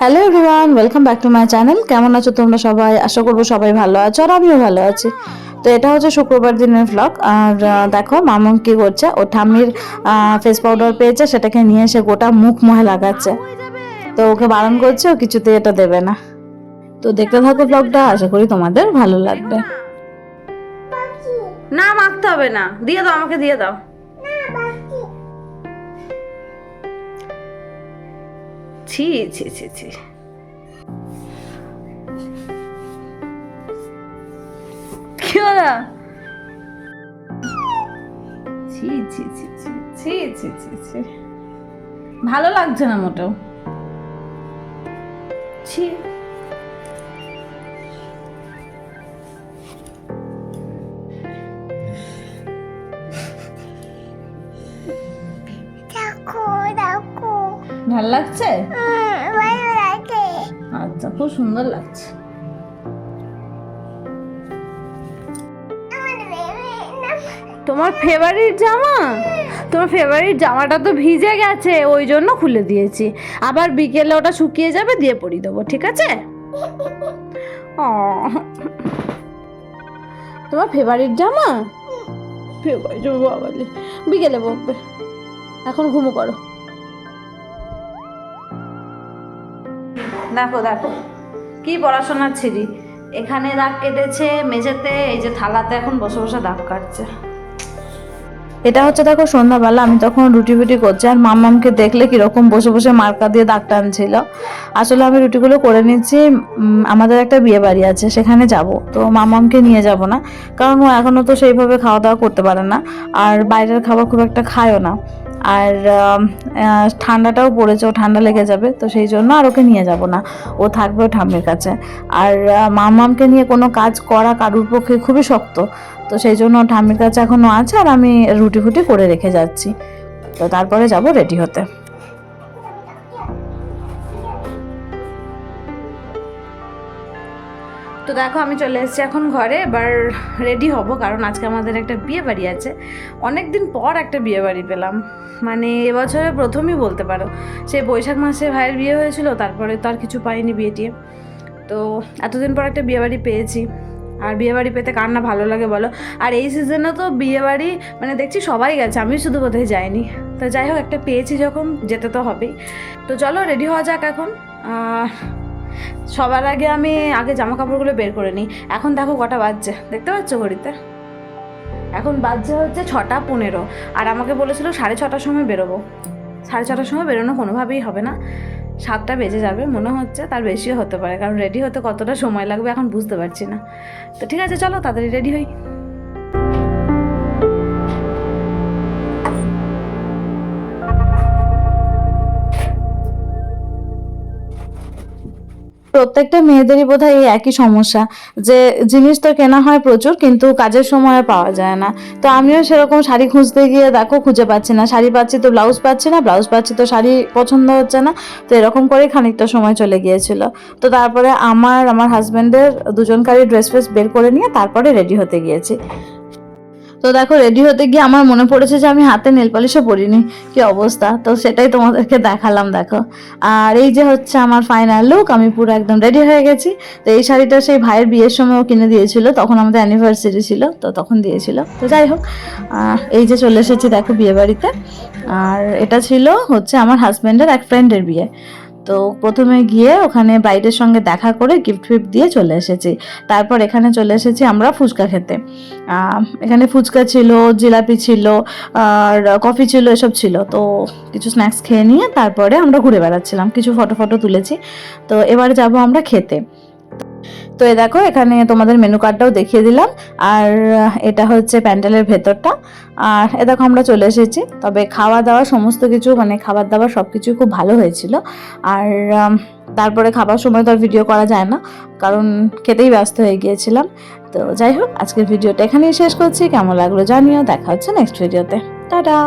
Hello everyone welcome back to my channel কেমন আছো তোমরা সবাই? আশা করব সবাই ভালো আছো আর আমিও ভালো আছি। তো এটা হচ্ছে শুক্রবার দিনের ভ্লগ আর দেখো মামুন কি করছে। ও ঠাম্মির ফেস পাউডার পেয়েছে, সেটাকে নিয়ে এসে গোটা মুখ মুহে লাগাচ্ছে। তো ওকে বারণ করছে, ও কিছুতে এটা দেবে না। তো দেখতে থাকো ব্লগটা আশা করি তোমাদের ভালো লাগবে। না, মাখতে হবে না। দিয়ে দাও, আমাকে দিয়ে দাও। ছি ছি ছি ছি। ভালো লাগছে না মোটেও। ছি। ভালো লাগছে? আচ্ছা খুব সুন্দর লাগছে। তোমার ফেভারিট জামা? তোমার ফেভারিট জামাটা তো ভিজে গেছে ওই জন্য খুলে দিয়েছি। আবার বিকেলে ওটা শুকিয়ে যাবে দিয়ে পরিয়ে দেবো ঠিক আছে? তোমার ফেভারিট জামা? ফেভারিট বাবালি বিকেলে বকবে। এখন ঘুমো করো। দেখো দেখো। কি পড়াশোনার ছিরি? এখানে দাগ কেটেছে, মেঝেতে, এই যে থালাতে এখন বসে বসে দাগ কাটছে। এটা হচ্ছে দেখো সন্ধ্যাবেলা, আমি তখন রুটি ফুটি করছি আর মামামকে দেখলে কীরকম বসে বসে মার্কা দিয়ে দাগ টানছিল আসলে আমি রুটিগুলো করে নিচ্ছি আমাদের একটা বিয়ে বাড়ি আছে, সেখানে যাব। তো মামামকে নিয়ে যাব না, কারণ ও এখনও তো সেইভাবে খাওয়া দাওয়া করতে পারে না, আর বাইরের খাবার খুব একটা খায়ও না। আর ঠান্ডাটাও পড়েছে, ও ঠান্ডা লেগে যাবে, তো সেই জন্য আর ওকে নিয়ে যাব না। ও থাকবে ও ঠাম্মির কাছে। আর মামামকে নিয়ে কোনো কাজ করা কারুর পক্ষে খুবই শক্ত, তো সেই জন্য ঠাম্মির কাছে এখনও আছে আর আমি রুটি ফুটি করে রেখে যাচ্ছি। তো তারপরে যাব রেডি হতে। দেখো, আমি চলে এসেছি এখন ঘরে। এবার রেডি হব, কারণ আজকে আমাদের একটা বিয়ে বাড়ি আছে। অনেক দিন পর একটা বিয়ে বাড়ি পেলাম। মানে এবছরে প্রথমই বলতে পারো। সে বৈশাখ মাসে ভাইয়ের বিয়ে হয়েছিল, তারপরে তো আর কিছু পাইনি বিয়ে তো এতদিন পর একটা বিয়ে বাড়ি পেয়েছি। আর বিয়ে বাড়ি পেতে কার না ভালো লাগে বলো? আর এই সিজনে তো বিয়ে বাড়ি মানে দেখছি সবাই গেছে আমি শুধু বোধহয় যাইনি। তো যাই হোক, একটা পেয়েছি যখন, যেতে তো হবেই। তো চলো রেডি হওয়া যাক এখন। সবার আগে আমি আগে জামা কাপড়গুলো বের করে নিই। এখন দেখো কটা বাজছে। দেখতে পাচ্ছ ঘড়িতে? এখন বাজছে হচ্ছে ছটা পনেরো। আর আমাকে বলেছিল সাড়ে ছটার সময় বেরোবো। সাড়ে ছটার সময় বেরোনো কোনোভাবেই হবে না। সাতটা বেজে যাবে, মনে হচ্ছে তার বেশিও হতে পারে। কারণ রেডি হতে কতটা সময় লাগবে এখন বুঝতে পারছি না। তো ঠিক আছে, চলো তাড়াতাড়ি রেডি হই। প্রত্যেকটা মেয়েদেরই বোধহয় এই একই সমস্যা, যে জিনিস তো কেনা হয় প্রচুর, কিন্তু কাজের সময় পাওয়া যায় না। তো আমিও সেরকম শাড়ি খুঁজতে গিয়ে, দেখো, খুঁজে পাচ্ছি না। শাড়ি পাচ্ছি তো ব্লাউজ পাচ্ছি না, ব্লাউজ পাচ্ছি তো শাড়ি পছন্দ হচ্ছে না। তো এরকম করেই খানিকটা সময় চলে গিয়েছিল। তো তারপরে আমার আমার হাজব্যান্ডের দুজনকারই ড্রেস ফ্রেস বের করে নিয়ে তারপরে রেডি হতে গিয়েছি। তো দেখো রেডি হতে গিয়ে আমার মনে পড়েছে যে আমি হাতে নেল পলিশও পরিনি। কি অবস্থা? তো সেটাই তোমাদেরকে দেখালাম, দেখো। আর এই যে হচ্ছে আমার ফাইনাল লুক আমি পুরো একদম রেডি হয়ে গেছি। তো এই শাড়িটা সেই ভাইয়ের বিয়ের সময়ও কিনে দিয়েছিল, তখন আমাদের অ্যানিভার্সারি ছিল, তো তখন দিয়েছিল। তো যাই হোক এই যে চলে এসেছি দেখো বিয়ে বাড়িতে আর এটা ছিল হচ্ছে আমার হাজব্যান্ডের এক ফ্রেন্ডের বিয়ে। তো প্রথমে গিয়ে ওখানে ব্রাইডের সঙ্গে দেখা করে গিফট ফিফট দিয়ে চলে এসেছি। তারপর এখানে চলে এসেছি আমরা ফুচকা খেতে। এখানে ফুচকা ছিল, জিলাপি ছিল, আর কফি ছিল, এসব ছিল। তো কিছু স্ন্যাক্স খেয়ে নিয়ে তারপরে আমরা ঘুরে বেড়াচ্ছিলাম। কিছু ফটো ফটো তুলেছি। তো এবার যাব আমরা খেতে। তো এ দেখো, এখানে তোমাদের মেনু কার্ডটাও দেখিয়ে দিলাম। আর এটা হচ্ছে প্যান্ডেলের ভেতরটা। আর এ দেখো, আমরা চলে এসেছি। তবে খাওয়া দাওয়া সমস্ত কিছু মানে খাবার দাবার সব কিছুই খুব ভালো হয়েছিল। আর তারপরে খাবার সময় তো আর ভিডিও করা যায় না, কারণ খেতেই ব্যস্ত হয়ে গিয়েছিলাম। তো যাই হোক, আজকের ভিডিওটা এখানেই শেষ করছি। কেমন লাগল জানিও। দেখা হচ্ছে নেক্সট ভিডিওতে টাটা!